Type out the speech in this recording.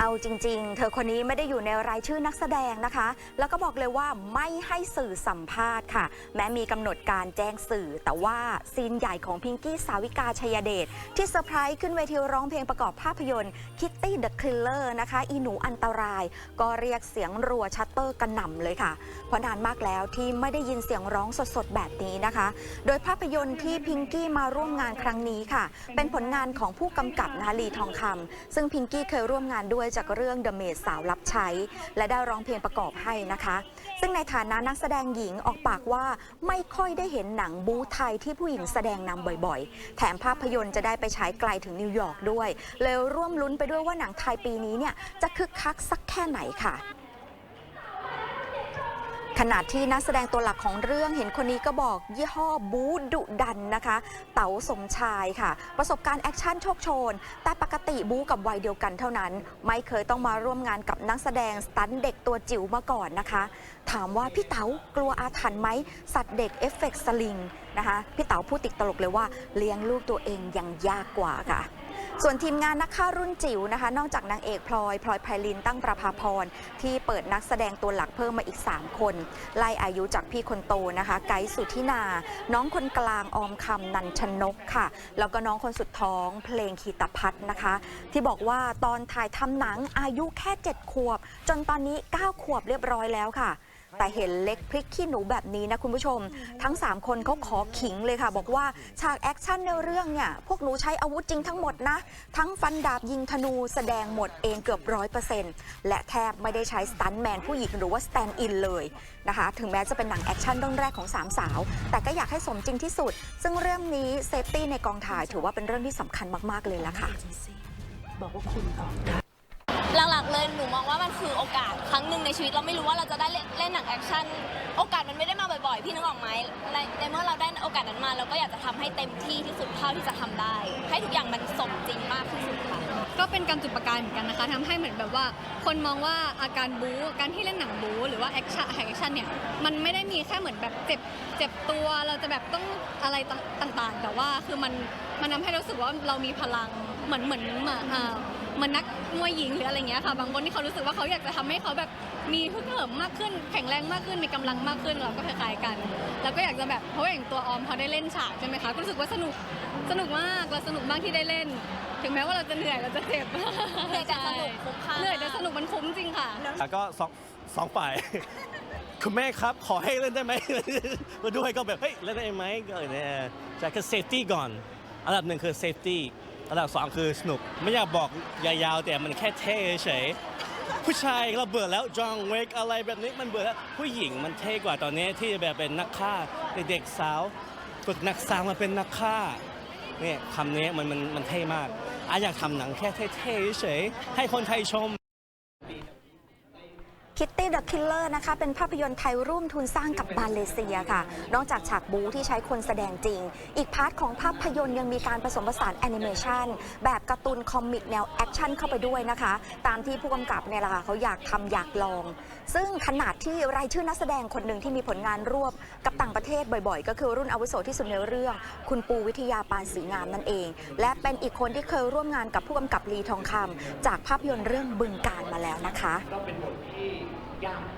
เอาจริง ๆ เธอคนนี้ไม่ได้อยู่ในรายชื่อนักแสดงนะคะ แล้วก็บอกเลยว่าไม่ให้สื่อสัมภาษณ์ค่ะ แม้มีกำหนดการแจ้งสื่อ แต่ว่าซีนใหญ่ของพิงกี้สาวิกาชัยเดชที่เซอร์ไพรส์ขึ้นเวทีร้องเพลงประกอบภาพยนตร์ Kitty the Killer นะคะ อีหนูอันตราย ก็เรียกเสียงรัวชัตเตอร์กระหน่ำเลยค่ะ เพราะนานมากแล้วที่ไม่ได้ยินเสียงร้องสดๆแบบนี้นะคะ โดยภาพยนตร์ที่พิงกี้มาร่วมงานครั้งนี้ค่ะ เป็นผลงานของผู้กำกับนะคะลีทองคำซึ่งพิงกี้เคยร่วมงานด้วยจากเรื่องเดอะเมดสาวรับใช้ และได้ร้องเพลงประกอบให้นะคะ ซึ่งในฐานะนักแสดงหญิงออกปากว่าไม่ค่อยได้เห็นหนังบู๊ไทยที่ผู้หญิงแสดงนำบ่อยๆ แถมภาพยนตร์จะได้ไปฉายไกลถึงนิวยอร์กด้วยเลยร่วมลุ้นไปด้วยว่าหนังไทยปีนี้เนี่ยจะคึกคักสักแค่ไหนค่ะ ขณะที่นักแสดงตัวหลักของเรื่องเห็นคนนี้ก็บอกยี่ห้อบูดุดันนะคะ เต๋าสมชายค่ะ ประสบการณ์แอคชั่นโชคโชน แต่ปกติบูกับวัยเดียวกันเท่านั้น ไม่เคยต้องมาร่วมงานกับนักแสดงสตันเด็กตัวจิ๋วมาก่อนนะคะ ถามว่าพี่เต๋ากลัวอาถรรพ์ไหมสัตว์เด็กเอฟเฟกต์สลิงนะคะพี่เต๋าพูดติดตลกเลยว่าเลี้ยงลูกตัวเองยังยากกว่าค่ะ ส่วนทีมงานนักฆ่ารุ่นจิ๋วนะคะ นอกจากนางเอกพลอยพลอยไพลินตั้งประภาพรที่เปิดนักแสดงตัวหลักเพิ่มมาอีก 3 คน ไล่อายุจากพี่คนโตนะคะ ไกด์สุธินา น้องคนกลางออมคำนันชนกค่ะ แล้วก็น้องคนสุดท้องเพลงคีตพัฒน์นะคะ ที่บอกว่าตอนถ่ายทำหนังอายุแค่ 7 ขวบ จนตอนนี้ 9 ขวบเรียบร้อยแล้วค่ะ แต่เห็นเล็กพริกขี้หนูแบบนี้นะคุณผู้ชม ทั้ง 3 คนเขาขอขิงเลยค่ะ บอกว่าฉากแอคชั่นในเรื่องเนี่ยพวกหนูใช้อาวุธจริงทั้งหมดนะ ทั้งฟันดาบยิงธนูแสดงหมดเองเกือบร้อยเปอร์เซ็นต์และแทบไม่ได้ใช้สตันท์แมนผู้หญิงหรือว่าสแตนด์อินเลยนะคะ ถึงแม้จะเป็นหนังแอคชั่นเรื่องแรกของสามสาว แต่ก็อยากให้สมจริงที่สุด ซึ่งเรื่องนี้เซฟตี้ในกองถ่ายถือว่าเป็นเรื่องที่สำคัญมากๆเลยละค่ะบอกว่าคุณออก หลักๆเลยหนูมองว่ามันคือโอกาสครั้งหนึ่งในชีวิตเราไม่รู้ว่าเราจะได้เล่นเล่นหนังแอคชั่นโอกาสมันไม่ได้มาบ่อยๆ พี่นึกออกไหมในในเมื่อเราได้โอกาสนั้นมาเราก็อยากจะทำให้เต็มที่ที่สุดเท่าที่จะทำได้ ให้ทุกอย่างมันสมจริงมากที่สุดค่ะก็เป็นการจุดประกายเหมือนกันนะคะทำให้เหมือนแบบว่า คนมองว่าอาการบู๊การที่เล่นหนังบู๊หรือว่าแอคชั่นแอคชั่นเนี่ยมันไม่ได้มีแค่เหมือนแบบเจ็บเจ็บตัวเราจะแบบต้องอะไรต่างๆ แต่ว่าคือมันมันทำให้รู้สึกว่าเรามีพลังเหมือนเหมือนเหมือนอ่า เหมือนนักมวยหญิงหรืออะไรเงี้ยค่ะ บางคนที่เขารู้สึกว่าเขาอยากจะทำให้เขาแบบมีฮึกเหิมมากขึ้น แข็งแรงมากขึ้นมีกำลังมากขึ้นเราก็คล้ายๆกัน แล้วก็อยากจะแบบเพราะว่าอย่างตัวออมพอได้เล่นฉากใช่ไหมคะก็รู้สึกว่าสนุกสนุกมากเราสนุกมากที่ได้เล่น ถึงแม้ว่าเราจะเหนื่อยเราจะเจ็บเหนื่อยแต่สนุกคุ้มค่า เหนื่อยแต่สนุกมันคุ้มจริงค่ะ แล้วก็สองสองฝ่าย คุณแม่ครับขอให้เล่นได้ไหม มาด้วยก็แบบ เฮ้ย เล่นได้ไหมก็เนี่ยจะคือ safety ก่อน อันดับหนึ่งคือ safety อันดับสองคือสนุก ไม่อยากบอกยาวๆแต่มันแค่เท่เฉยผู้ชายเราเบื่อแล้วจองเวกอะไรแบบนี้มันเบื่อแล้วผู้หญิงมันเท่กว่าตอนนี้ที่แบบเป็นนักฆ่าเด็กสาวฝึกนักสาวมาเป็นนักฆ่าเนี่ยคำนี้มันมันมันเท่มากอาอยากทำหนังแค่เท่ๆเฉยให้คนไทยชม Kitty the Killer นะคะ เป็นภาพยนตร์ไทยร่วมทุนสร้างกับมาเลเซียค่ะ นอกจากฉากบูที่ใช้คนแสดงจริง อีกพาร์ทของภาพยนตร์ยังมีการผสมผสานแอนิเมชันแบบการ์ตูนคอมิกแนวแอคชั่นเข้าไปด้วยนะคะ ตามที่ผู้กำกับเนี่ยแหละค่ะเขาอยากทำอยากลอง ซึ่งขนาดที่รายชื่อนักแสดงคนหนึ่งที่มีผลงานร่วมกับต่างประเทศบ่อยๆ ก็คือรุ่นอาวุโสที่สุดในเรื่อง คุณปูวิทยาปานศรีงามนั่นเอง และเป็นอีกคนที่เคยร่วมงานกับผู้กำกับลีทองคำจากภาพยนตร์เรื่องบึงการมาแล้วนะคะก็เป็นบทที่ 呀